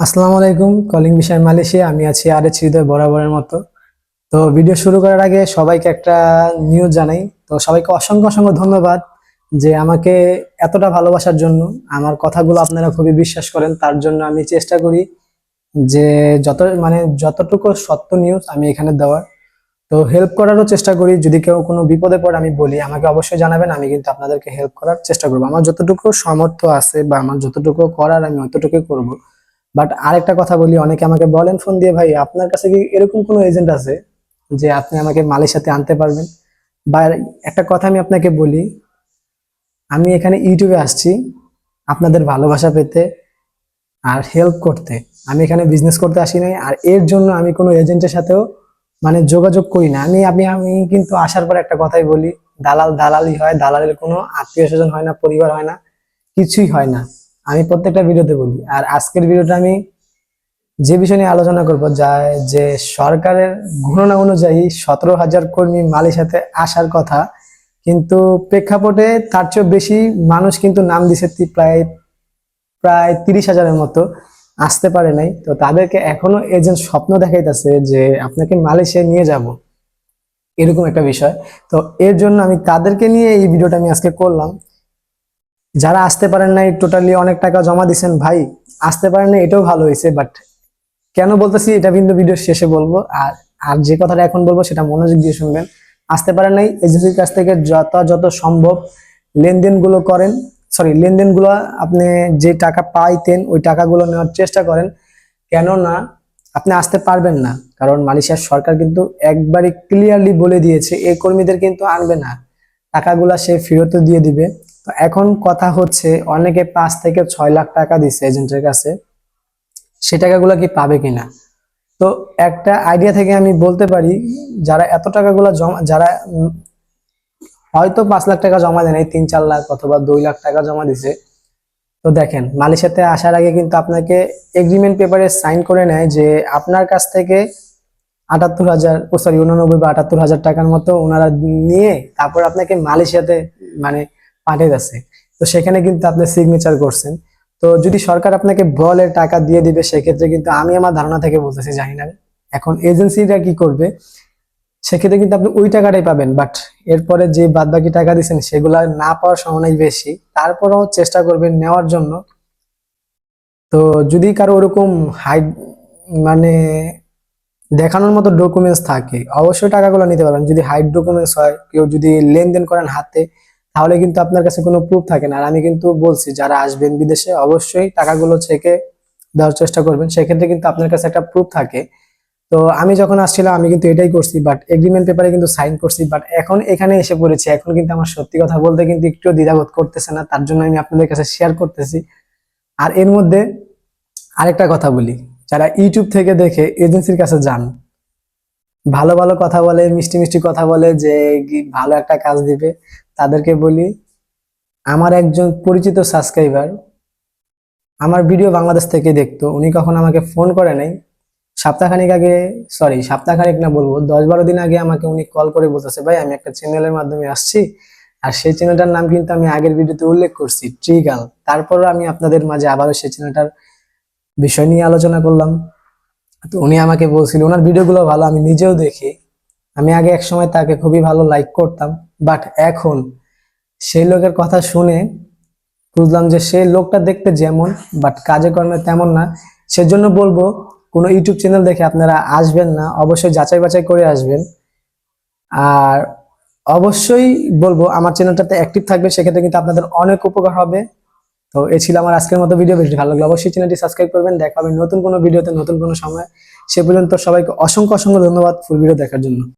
আসসালামু আলাইকুম, কলিং বিষয় মালয়েশিয়া। আমি আছি আরে হৃদয় বরাবরের মতো। তো ভিডিও শুরু করার আগে সবাইকে একটা নিউজ জানাই। তো সবাইকে অসংখ্য অসংখ্য ধন্যবাদ যে আমাকে এতটা ভালোবাসার জন্য। আমার কথাগুলো আপনারা খুবই বিশ্বাস করেন। তার জন্য আমি চেষ্টা করি যে যত মানে যতটুকু সত্য নিউজ আমি এখানে দেওয়ার। তো হেল্প করারও চেষ্টা করি। যদি কেউ কোনো বিপদে পড়ে আমি বলি, আমাকে অবশ্যই জানাবেন। আমি কিন্তু আপনাদেরকে হেল্প করার চেষ্টা করব। আমার যতটুকু সামর্থ্য আছে বা আমার যতটুকু করার আমি অতটুকুই করব। বাট আরেকটা কথা বলি, অনেকে আমাকে বলেন ফোন দিয়ে, ভাই, আপনার কাছে কি এরকম কোনো এজেন্ট আছে যে আপনি আমাকে মালের সাথে আনতে পারবেন? বা একটা কথা আমি আপনাকে বলি, আমি এখানে ইউটিউবে আসছি আপনাদের ভালোবাসা পেতে আর হেল্প করতে। আমি এখানে বিজনেস করতে আসি নাই আর এর জন্য আমি কোনো এজেন্টের সাথেও মানে যোগাযোগ করি না। আমি আমি আমি কিন্তু আসার পর একটা কথাই বলি, দালাল দালালি হয়, দালালের কোনো আত্মীয় স্বজন হয় না, পরিবার হয় না, কিছুই হয় না। আমি প্রত্যেকটা ভিডিওতে বলি, আর আজকের ভিডিওটা আমি যে বিষয় নিয়ে আলোচনা করব যা যে সরকারের গণনা অনুযায়ী সতেরো হাজার কর্মী সাথে আসার কথা, কিন্তু প্রেক্ষাপটে তার চেয়েও বেশি মানুষ কিন্তু নাম দিছে প্রায় প্রায় তিরিশ হাজারের মতো, আসতে পারে নাই। তো তাদেরকে এখনও এজেন্ট স্বপ্ন দেখাইতেছে যে আপনাকে মালয়েশিয়া নিয়ে যাব, এরকম একটা বিষয়। তো এর জন্য আমি তাদেরকে নিয়ে এই ভিডিওটা আমি আজকে করলাম। যারা আসতে পারেন নাই টোটালি অনেক টাকা জমা দিছেন, ভাই, আসতে পারেন নাই, এটাও ভালো হয়েছে বাট কেন বলতেছি, এটা কিন্তু ভিডিওর শেষে বলব, আর আর যে কথাটা এখন বলব, সেটা মনোযোগ দিয়ে শুনবেন। আসতে পারেন নাই এজেন্সির কাছ থেকে যথাযথ সম্ভব লেনদেনগুলো করেন সরি লেনদেনগুলো আপনি যে টাকা পাইতেন, ওই টাকাগুলো নেওয়ার চেষ্টা করেন, কেননা আপনি আসতে পারবেন না, কারণ মালয়েশিয়ার সরকার কিন্তু একবারই ক্লিয়ারলি বলে দিয়েছে এই কর্মীদের কিন্তু আনবে না, টাকাগুলা সে ফেরত দিয়ে দিবে। এখন কথা হচ্ছে অনেকে পাঁচ থেকে ছয় লাখ টাকা দিচ্ছে এজেন্টের কাছে। সে টাকাগুলো কি পাবে কিনা? তো একটা আইডিয়া থেকে আমি বলতে পারি, যারা এত টাকাগুলো জমা, যারা হয়তো পাঁচ লাখ টাকা জমা দেয় নাই, তিন চার লাখ অথবা দুই লাখ টাকা জমা দিছে। তো দেখেন মালয়েশিয়াতে আসার আগে কিন্তু আপনাকে এগ্রিমেন্ট পেপারে সাইন করে নেয় যে আপনার কাছ থেকে আটাত্তর হাজার সরি উননব্বই বা আটাত্তর হাজার টাকার মতো ওনারা নিয়ে তারপর আপনাকে মালয়েশিয়াতে মানে পাঠিয়ে যাচ্ছে তো সেখানে কিন্তু আপনি সিগনেচার করছেন। তো যদি সরকার আপনাকে বলে টাকা দিয়ে দিবে, সেক্ষেত্রে কিন্তু আমি আমার ধারণা থেকে বলতেছি, জানি না। এখন এজেন্সিরা কি করবে, সেক্ষেত্রে কিন্তু আপনি ওই টাকাটাই পাবেন। বাট এরপরে যে বাদ বাকি টাকা দিচ্ছেন সেগুলা না পাওয়ার সম্ভাবনাই বেশি। তারপরেও চেষ্টা করবেন নেওয়ার জন্য। তো যদি কারও ওরকম হাই মানে দেখানোর মতো ডকুমেন্টস থাকে, অবশ্যই টাকাগুলো নিতে পারবেন। যদি হাইড ডকুমেন্টস হয়, কেউ যদি লেনদেন করেন হাতে তাহলে কিন্তু আপনার কাছে কোনো প্রুফ থাকে না। আর আমি কিন্তু বলছি, যারা আসবেন বিদেশে, অবশ্যই টাকাগুলো চেকে দেওয়ার চেষ্টা করবেন। সেক্ষেত্রে কিন্তু আপনার কাছে একটা প্রুফ থাকে। তো আমি যখন আসছিলাম, আমি কিন্তু এটাই করছি বাট এগ্রিমেন্ট পেপারে কিন্তু সাইন করছি। বাট এখন এখানে এসে পড়েছি, এখন কিন্তু আমার সত্যি কথা বলতে কিন্তু একটু দ্বিধাবোধ করতেছে না। তার জন্য আমি আপনাদের কাছে শেয়ার করতেছি। আর এর মধ্যে আরেকটা কথা বলি। যারা ইউটিউব থেকে দেখে এজেন্সির কাছে যান ভালো ভালো কথা বলে, মিষ্টি মিষ্টি কথা বলে যে ভালো একটা কাজ দিবে, তাদেরকে বলি, আমার একজন পরিচিত সাবস্ক্রাইবার আমার ভিডিও বাংলাদেশ থেকে দেখতো, উনি কখন আমাকে ফোন করে নাই। সপ্তাহখানিক আগে সরি সপ্তাহখানিক না বলব, দশ বারো দিন আগে আমাকে উনি কল করে বলতেছে, ভাই, আমি একটা চ্যানেলের মাধ্যমে আসছি, আর সেই চ্যানেলটার নাম কিন্তু আমি আগের ভিডিওতে উল্লেখ করছি ট্রিগাল তারপরও আমি আপনাদের মাঝে আবারও সেই চ্যানেলটার বিষয় নিয়ে আলোচনা করলাম। তো উনি আমাকে বলছিল, ওনার ভিডিওগুলো ভালো, আমি নিজেও দেখি। আমি আগে এক সময় তাকে খুবই ভালো লাইক করতাম বাট এখন সেই লোকের কথা শুনে বুঝলাম যে সেই লোকটা দেখতে যেমন বাট কাজে কর্মে তেমন না। সেজন্য বলব, কোনো ইউটিউব চ্যানেল দেখে আপনারা আসবেন না, অবশ্যই যাচাই বাছাই করে আসবেন। আর অবশ্যই বলব, আমার চ্যানেলটাতে অ্যাক্টিভ থাকবে, সেক্ষেত্রে কিন্তু আপনাদের অনেক উপকার হবে। তো এ ছিল আমার আজকের মতো ভিডিও বেশ ভালো লাগল অবশ্যই চ্যানেলটি সাবস্ক্রাইব করবেন। দেখা হবে নতুন কোনো ভিডিওতে নতুন কোনো সময়। সে পর্যন্ত সবাইকে অসংখ্য অসংখ্য ধন্যবাদ ফুল ভিডিও দেখার জন্য।